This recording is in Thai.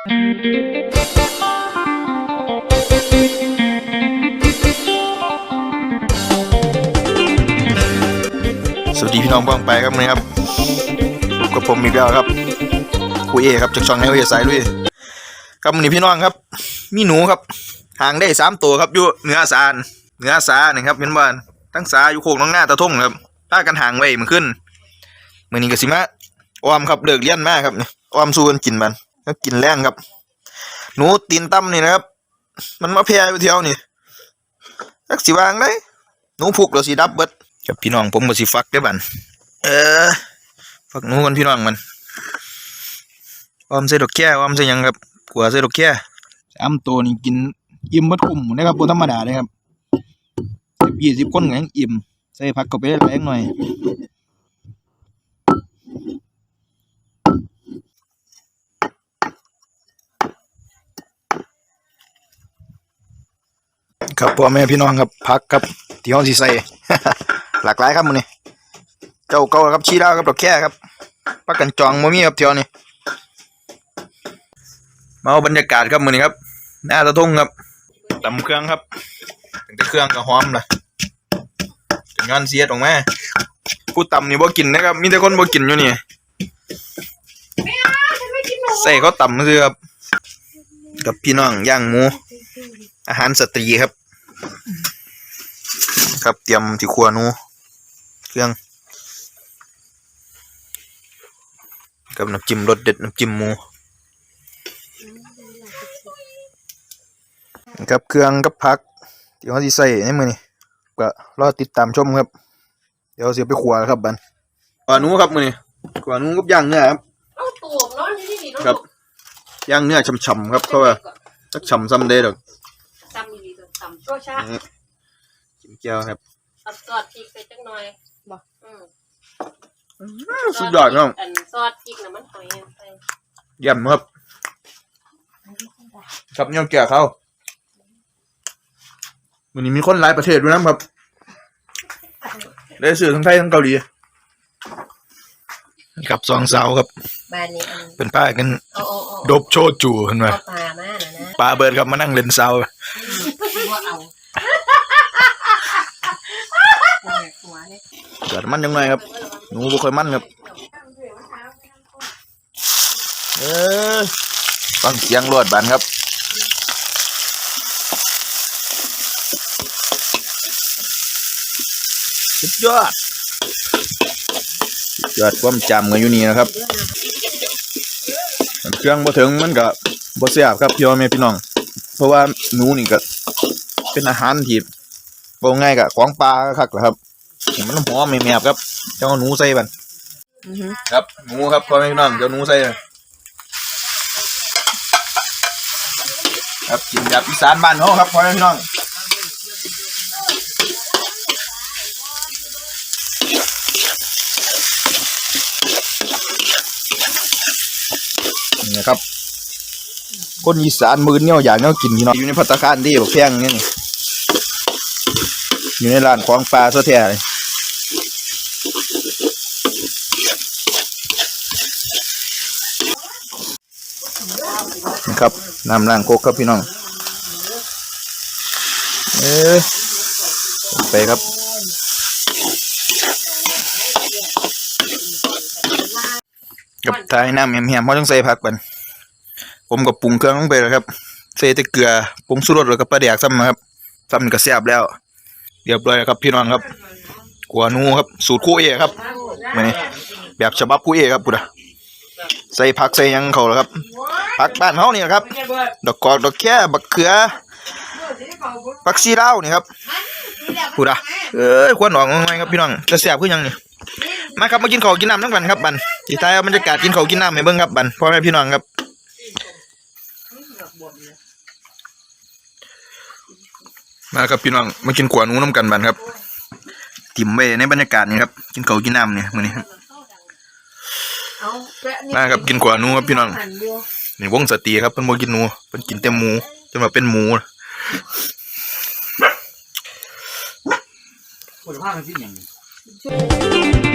สวัสดีพี่น้องบ้างไปครับนนี้ครับพบกับผมอีกแล้วครับคุยเอครับจากช่องไฮเวย์สายลุยครับวันนี้พี่น้องครับ มีหนูครับห่างได้สามตัวครับอยู่เหนือสานเหนือสานี่ครับเห็นบ้านทั้งสาอยู่โคกน้องหน้าตะทุ่งครับถ้ากันห่างไว้มันขึ้นเมื่อนี้ก็สิมาออมครับเลิกเลี้ยนมากครับออมสู้กันกินมัน ก็กินแรงครับ หนูตีนตั้มนี่นะครับ มันมาแพร่อยู่เที่ยวนี่จักสิวางได้หนูผูกแล้วสิดับเบิดครับพี่น้องผมก็สิฟักเด้บันเออฟักหนูกันพี่น้องมันออมใส่ดอกแค่ออมใส่ยังครับขัวใส่ดอกแค่สามตัวนี่กินอิ่มเบัดคุ้มนะครับบ่ธรรมดาเลยครับสิบยี่สิบคนก็ยังอิ่มใส่ผักเข้าไปหลายหน่อย ครับพ่อแม่พี่น้องครับพักครับที่ห้องสีใส่หลากหลายครับมื้อนี้เจ้าเก่าครับชี้ดาวครับดอกแค่ครับพักกันจองบ่มีครับเที่ยวนี้มาเอาบรรยากาศครับมื้อนี้ครับหน้าตะทุ่งครับตำเครื่องครับตั้งแต่เครื่องก็หอมละเป็นงานเสียดออกมาผู้ตำนี่บ่กินนะครับ มีแต่คนบ่กินอยู่นี่ใส่เขาตำซื่อครับ กับพี่น้องย่างหมู อาหารสตรีครับ ครับเตรียมที่ครัวหนูเครื่องกับน้ำจิ้มรสเด็ดน้ำจิ้มหมูครับเครื่องกับผักที่เขาที่ใส่ในมือนี่ก็รอติดตามชมครับ เดี๋ยวเสียไปขัวแล้วครับบันขัวหนูครับมือนี่ขัวหนูกับย่างเนื้อครับเอาตูบนอนที่นี่เนาะครับย่างเนื้อฉ่ำๆครับเพราะว่าจักฉ่ำซ้ำเด้ดอกตำดีๆตำชั่วช้า จิ้มแก้วครับตัดซอสพริกไปจังหน่อยบ่ อืมสุดยอดครับอันซอสพริกน่ะมันหอยใส่เยี่ยมครับ ครับเนี่ยแก่เขาวันนี้มีคนหลายประเทศด้วยนะครับ ได้สื่อทั้งไทยทั้งเกาหลีครับสองสาวครับ บ้านนี้อันเป็นป้ากันเอาเอาเอาดบโชจูเห็นไหมเอาปลามาน่ะนะป้าเบิร์ดครับมานั่งเล่นเสาบ่เอาหัว เกิดมันยังไงครับหนูบ่ค่อยมันครับ เออฟังเสียงรวดบานครับสุดยอดสุดยอดความจำกันอยู่นี่นะครับเครื่องบ่ถึงมันก็บ่แซ่บครับพี่พ่อแม่พี่น้อง เพราะว่าหนูนี่ก็เป็นอาหารที่ บ่ง่ายกับของปลาคักแหละครับให้มันหอมแม่บๆครับ เจ้าหนูใส่บันครับหนูครับพ่อแม่พี่น้องเจ้าหนูใส่ครับกินแบบอีสานบ้านเฮาครับพ่อแม่พี่น้องนี่นะครับคนอีสานมือเนี่ยอยากเนี่ยกินพี่น้องอยู่ในพัตตาคารที่แบบแพงเนี่ย อยู่ในร้านของปลาซะแท้เลยนะครับน้ำล้างโคกครับพี่น้อง เออไปครับกับทายน้ำแหมๆเพราต้องใส่ผักบันผมกับปรุงเครื่องลงไปแล้วครับใส่แต่เกลือปรุงสุรสแล้วก็ปลาแดกซ้ำนะครับซ้ำนี่ก็แซ่บแล้ว เรียบร้อยแล้วครับพี่น้องครับกัวนูครับสูตรคู่เอครับมานี่แบบฉบับคู่เอครับปุดะใส่ผักใส่ยังเขาแล้วครับผักบ้านเขานี่นะครับ ดอกกอกดอกแค่บักเขือผักซีลานี่ครับปุดะเอ้ยควรออกง่ายครับพี่น้องจะแซบขึ้นยังนี่มาครับมากินข้าวกินน้ำทั้งวันครับบันที่ท้ายบรรยากาศกินข้าวกินน้ำให้เบิ่งครับบันพ่อแม่พี่น้องครับ มาครับพี่น้องมากินขวาหนูน้ำกันบันครับติ่มไว้ในบรรยากาศนี่ครับกินข้าวกินน้ำเนี่ยมื้อนี้ครับเอาแปะนี่มาครับกินขวาหนูครับพี่น้องหั่นอยู่นี่วงสตรีครับเพิ่นบ่กินหนูเพิ่นกินแต่หมูจนมาเป็นหมูคนภาคกันที่อย่าง